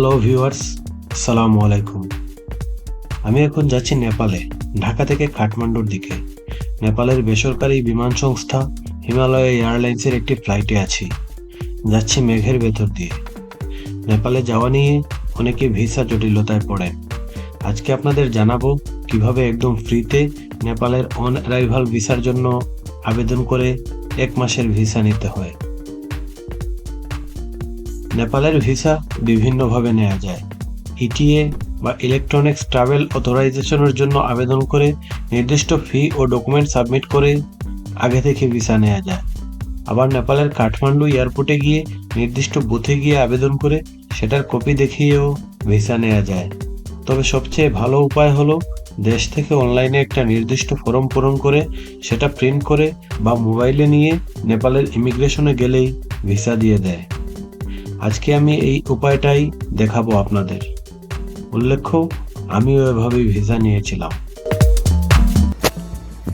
Hello viewers, আসসালামু আলাইকুম। আমি এখন যাচ্ছি নেপালে, ঢাকা থেকে কাঠমান্ডুর দিকে। নেপালের বেসরকারি বিমান সংস্থা হিমালয় এয়ারলাইন্সের একটি ফ্লাইটে আছি। যাচ্ছি মেঘের ভেতর দিয়ে। নেপালে যাওয়া নিয়ে অনেকে ভিসা জটিলতায় পড়ে আজকে আপনাদের জানাব কীভাবে একদম ফ্রিতে নেপালের অন অ্যারাইভাল ভিসার জন্য আবেদন করে এক মাসের ভিসা নিতে হয়। নেপালের ভিসা বিভিন্নভাবে নেওয়া যায়। ইটিএ বা ইলেকট্রনিক্স ট্রাভেল অথরাইজেশনের জন্য আবেদন করে নির্দিষ্ট ফি ও ডকুমেন্ট সাবমিট করে আগে থেকে ভিসা নেওয়া যায়। আবার নেপালের কাঠমান্ডু এয়ারপোর্টে গিয়ে নির্দিষ্ট বুথে গিয়ে আবেদন করে সেটার কপি দেখিয়েও ভিসা নেওয়া যায়। তবে সবচেয়ে ভালো উপায় হলো দেশ থেকে অনলাইনে একটা নির্দিষ্ট ফর্ম পূরণ করে সেটা প্রিন্ট করে বা মোবাইলে নিয়ে নেপালের ইমিগ্রেশনে গেলেই ভিসা দিয়ে দেয়। আজকে আমি এই উপায়টাই দেখাবো আপনাদের। উল্লেখ্য আমিও এভাবেই ভিসা নিয়েছিলাম।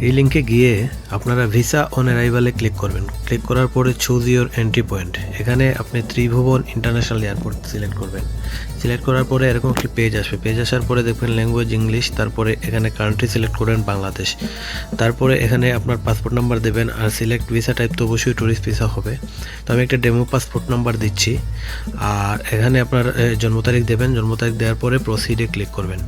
এই লিঙ্কে গিয়ে আপনারা ভিসা অন অ্যারাইভালে ক্লিক করবেন। ক্লিক করার পরে চুজ ইউর এন্ট্রি পয়েন্ট এখানে আপনি ত্রিভুবন ইন্টারন্যাশনাল এয়ারপোর্ট সিলেক্ট করবেন। সিলেক্ট করার পরে এরকম একটি পেজ আসবে। পেজ আসার পরে দেখবেন ল্যাঙ্গুয়েজ ইংলিশ তারপরে এখানে কান্ট্রি সিলেক্ট করবেন বাংলাদেশ। তারপরে এখানে আপনার পাসপোর্ট নাম্বার দেবেন আর সিলেক্ট ভিসা টাইপ তো অবশ্যই ট্যুরিস্ট ভিসা হবে। তো আমি একটা ডেমো পাসপোর্ট নাম্বার দিচ্ছি। আর এখানে আপনার জন্ম তারিখ দেবেন। জন্ম তারিখ দেওয়ার পরে প্রসিডে ক্লিক করবেন।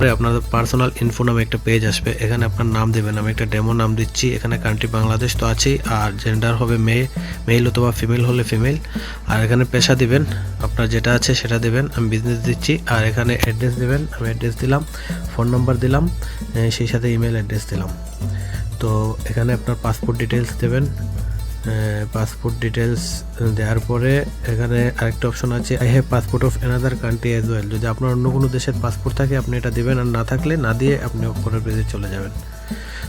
পরে আপনার পার্সোনাল ইনফো নামে একটা পেজ আসবে। এখানে আপনার নাম দেবেন। আমি একটা ডেমো নাম দিচ্ছি। এখানে কান্ট্রি বাংলাদেশ তো আছেই। আর জেন্ডার হবে মেয়ে মেল অথবা ফিমেল হলে ফিমেল আর এখানে পেশা দিবেন। আপনার যেটা আছে সেটা দেবেন। আমি বিজনেস দিচ্ছি। আর এখানে অ্যাড্রেস দেবেন। আমি অ্যাড্রেস দিলাম ফোন নাম্বার দিলাম সেই সাথে ইমেল অ্যাড্রেস দিলাম। তো এখানে আপনার পাসপোর্ট ডিটেলস দেবেন। পাসপোর্ট ডিটেলস দেওয়ার পরে এখানে আরেকটা অপশন আছে I have passport of another country as well যদি আপনার অন্য কোনো দেশের পাসপোর্ট থাকে, আপনি এটা দেবেন আর না থাকলে না দিয়ে আপনি পরের পেজে চলে যাবেন।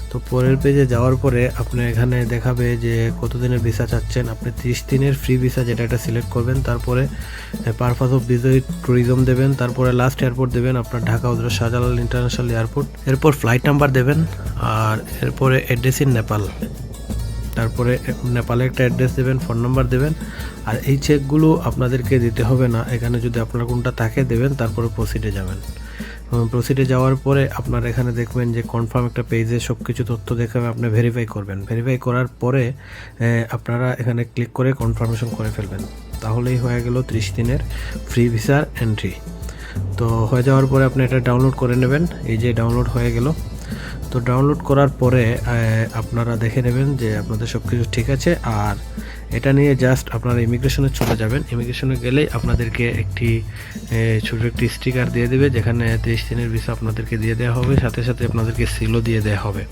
তো পরের পেজে যাওয়ার পরে আপনি এখানে দেখাবে যে কত দিনের ভিসা চাচ্ছেন। আপনি ত্রিশ দিনের ফ্রি ভিসা যেটা এটা সিলেক্ট করবেন, তারপরে পারপাস অফ ভিজিট ট্যুরিজম দেবেন, তারপরে লাস্ট এয়ারপোর্ট দেবেন আপনার ঢাকা হজরত শাহজালাল ইন্টারন্যাশনাল এয়ারপোর্ট এরপর ফ্লাইট নাম্বার দেবেন আর এরপরে অ্যাড্রেস ইন নেপাল তারপরে নেপালে একটা অ্যাড্রেস দেবেন, ফোন নাম্বার দেবেন, আর এই চেকগুলো আপনাদেরকে দিতে হবে না। এখানে যদি আপনার কোনটা থাকে দেবেন, তারপরে প্রসিডে যাবেন। প্রসিডে যাওয়ার পরে আপনার এখানে দেখবেন যে কনফার্ম একটা পেজে সব কিছু তথ্য দেখাবে আপনি ভেরিফাই করবেন। ভেরিফাই করার পরে আপনারা এখানে ক্লিক করে কনফার্মেশন করে ফেলবেন। তাহলেই হয়ে গেল ত্রিশ দিনের ফ্রি ভিসার এন্ট্রি তো হয়ে যাওয়ার পরে আপনি এটা ডাউনলোড করে নেবেন। এই যে ডাউনলোড হয়ে গেল তো ডাউনলোড করার পরে আপনারা দেখে নেবেন যে আপনাদের সব কিছু ঠিক আছে। আর এটা নিয়ে জাস্ট আপনারা ইমিগ্রেশনে চলে যাবেন। ইমিগ্রেশনে গেলেই আপনাদেরকে একটি ছোটো একটি স্টিকার দিয়ে দেবে, যেখানে তেইশ দিনের ভিসা আপনাদেরকে দিয়ে দেওয়া হবে। সাথে সাথে আপনাদেরকে সিলও দিয়ে দেওয়া হবে।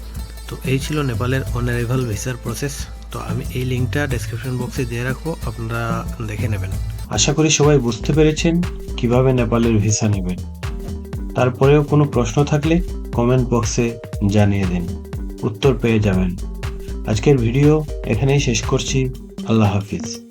তো এই ছিল নেপালের অন অ্যারাইভাল ভিসার প্রসেস তো আমি এই লিঙ্কটা ডেসক্রিপশন বক্সে দিয়ে রাখব, আপনারা দেখে নেবেন। আশা করি সবাই বুঝতে পেরেছেন কীভাবে নেপালের ভিসা নেবেন। তারপরেও কোনো প্রশ্ন থাকলে কমেন্ট বক্সে জানিয়ে দিন। উত্তর পেয়ে যাবেন। আজকের ভিডিও এখানেই শেষ করছি। আল্লাহ হাফিজ।